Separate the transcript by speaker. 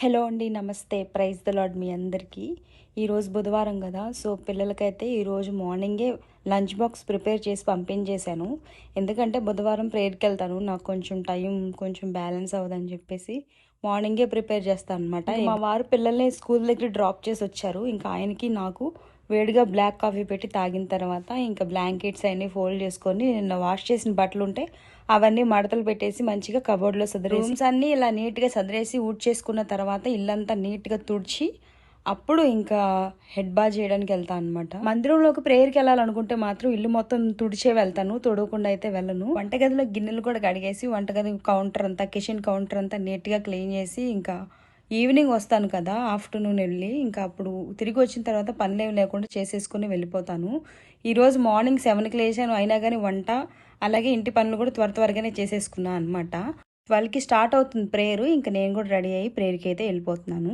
Speaker 1: Hello అండి నమస్తే. Praise the lord మీ అందరికీ. ఈరోజు బుధవారం కదా. సో పిల్లలకైతే ఈరోజు మార్నింగే లంచ్ బాక్స్ ప్రిపేర్ చేసి పంపించేశాను. ఎందుకంటే బుధవారం ప్రేయర్కి వెళ్తాను నాకు కొంచెం టైం కొంచెం బ్యాలెన్స్ అవ్వదని చెప్పేసి మార్నింగే ప్రిపేర్ చేస్తాను అనమాట మా వారు పిల్లల్ని స్కూల్ దగ్గర డ్రాప్ చేసి వచ్చారు. ఇంకా ఆయనకి నాకు వేడిగా బ్లాక్ కాఫీ పెట్టి తాగిన తర్వాత ఇంకా బ్లాంకెట్స్ అన్నీ ఫోల్డ్ చేసుకొని నిన్న వాష్ చేసిన బట్టలు ఉంటే అవన్నీ మడతలు పెట్టేసి మంచిగా కబోర్డ్లో సదిరేసి రూమ్స్ అన్నీ ఇలా నీట్గా సదిరేసి చేసుకున్న తర్వాత ఇల్లంతా నీట్గా తుడిచి అప్పుడు ఇంకా హెడ్ బా చేయడానికి వెళ్తాను అనమాట మందిరంలోకి ప్రేయర్కి వెళ్ళాలనుకుంటే మాత్రం ఇల్లు మొత్తం తుడిచే వెళ్తాను తొడవకుండా అయితే వెళ్ళను. వంటగదిలో గిన్నెలు కూడా కడిగేసి వంటగది కౌంటర్ అంతా కిచెన్ కౌంటర్ అంతా నీట్గా క్లీన్ చేసి ఇంకా ఈవినింగ్ వస్తాను కదా ఆఫ్టర్నూన్ వెళ్ళి ఇంకా అప్పుడు తిరిగి వచ్చిన తర్వాత పనులేమి లేకుండా చేసేసుకుని వెళ్ళిపోతాను. ఈరోజు మార్నింగ్ సెవెన్కి లేచాను అయినా కానీ వంట అలాగే ఇంటి పనులు కూడా త్వర త్వరగానే చేసేసుకున్నాను అనమాట ట్వెల్వ్కి స్టార్ట్ అవుతుంది ప్రేయర్ ఇంకా నేను కూడా రెడీ అయ్యి ప్రేయర్కి అయితే వెళ్ళిపోతున్నాను.